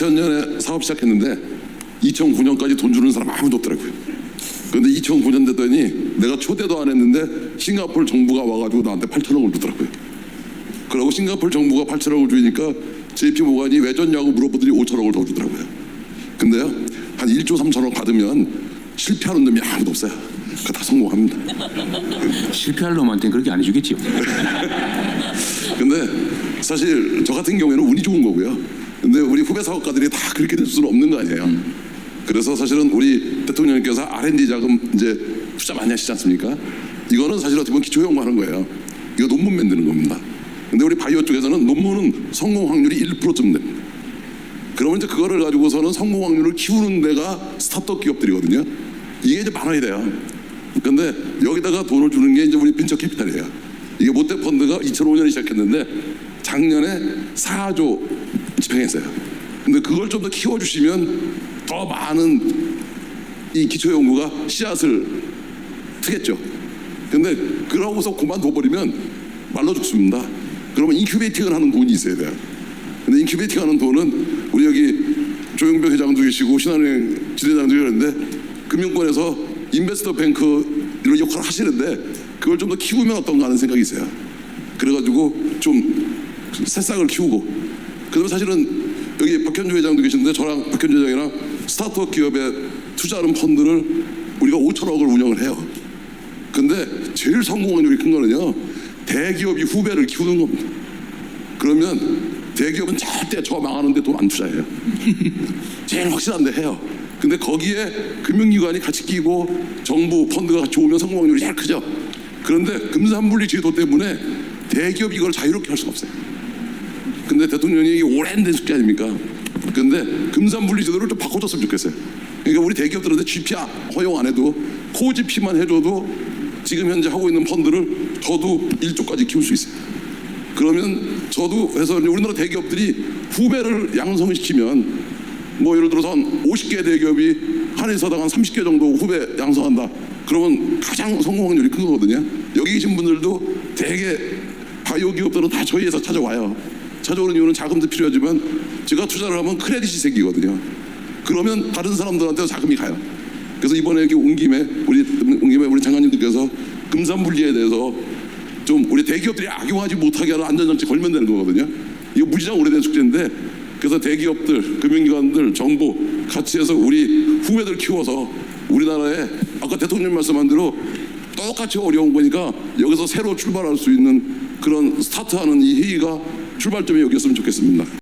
2000년에 사업 시작했는데 2009년까지 돈 주는 사람 아무도 없더라고요. 그런데 2009년 됐더니 내가 초대도 안 했는데 싱가포르 정부가 와가지고 나한테 8천억을 주더라고요. 그러고 싱가포르 정부가 8천억을 주니까 JP 모간이 왜 줬냐고 물어보더니 5천억을 더 주더라고요. 근데요 한 1조 3천억 받으면 실패하는 놈이 아무도 없어요. 그거 다 성공합니다. 실패할 놈한테는 그렇게 안 해주겠지요. 근데 사실 저 같은 경우에는 운이 좋은 거고요. 근데 우리 후배 사업가들이 다 그렇게 될 수는 없는 거 아니에요. 그래서 사실은 우리 대통령님께서 R&D 자금 이제 투자 많이 하시지 않습니까? 이거는 사실 어떻게 보면 기초 연구하는 거예요. 이거 논문 만드는 겁니다. 근데 우리 바이오 쪽에서는 논문은 성공 확률이 1%쯤 됩니다. 그러면 이제 그거를 가지고서는 성공 확률을 키우는 데가 스타트업 기업들이거든요. 이게 이제 많아야 돼요. 근데 여기다가 돈을 주는 게 이제 우리 벤처 캐피탈이에요. 이게 모태 펀드가 2005년에 시작했는데 작년에 4조 집행했어요. 근데 그걸 좀 더 키워주시면 더 많은 이 기초 연구가 씨앗을 트겠죠. 근데 그러고서 그만둬버리면 말로 죽습니다. 그러면 인큐베이팅을 하는 돈이 있어야 돼요. 근데 인큐베이팅 하는 돈은 우리 여기 조영배 회장도 계시고 신한은행 지대장도 계시는데 금융권에서 인베스터 뱅크 이런 역할을 하시는데 그걸 좀 더 키우면 어떤가 하는 생각이 있어요. 그래가지고 좀 새싹을 키우고 그다음에 사실은 여기 박현주 회장도 계시는데 저랑 박현주 회장이랑 스타트업 기업에 투자하는 펀드를 우리가 5천억을 운영을 해요. 근데 제일 성공 확률이 큰 거는요 대기업이 후배를 키우는 겁니다. 그러면 대기업은 절대 저 망하는데 돈 안 투자해요. 제일 확실한데 해요. 근데 거기에 금융기관이 같이 끼고 정부 펀드가 같이 오면 성공 확률이 제일 크죠. 그런데 금산분리 제도 때문에 대기업이 이걸 자유롭게 할 수가 없어요. 근데 대통령이 이게 오랜 숙제 아닙니까? 근데 금산 분리 제도를 좀 바꿔줬으면 좋겠어요. 그러니까 우리 대기업들한테 GP 허용 안 해도 코 GP만 해줘도 지금 현재 하고 있는 펀드를 저도 1조까지 키울 수 있어요. 그러면 저도 해서 우리나라 대기업들이 후배를 양성시키면 뭐 예를 들어서 한 50개 대기업이 한해서당 한 30개 정도 후배 양성한다. 그러면 가장 성공 확률이 큰 거거든요. 여기 계신 분들도 대개 바이오 기업들은 다 저희 회사 찾아와요. 찾아오는 이유는 자금도 필요하지만 제가 투자를 하면 크레딧이 생기거든요. 그러면 다른 사람들한테 자금이 가요. 그래서 이번에 여기 온 김에 우리 온 김에 우리 장관님들께서 금산 분리에 대해서 좀 우리 대기업들이 악용하지 못하게 하는 안전장치 걸면 되는 거거든요. 이거 무지장 오래된 숙제인데 그래서 대기업들, 금융기관들, 정부 같이 해서 우리 후배들 키워서 우리나라에 아까 대통령 말씀한 대로 똑같이 어려운 거니까 여기서 새로 출발할 수 있는 그런 스타트하는 이 회의가 출발점이 여기였으면 좋겠습니다.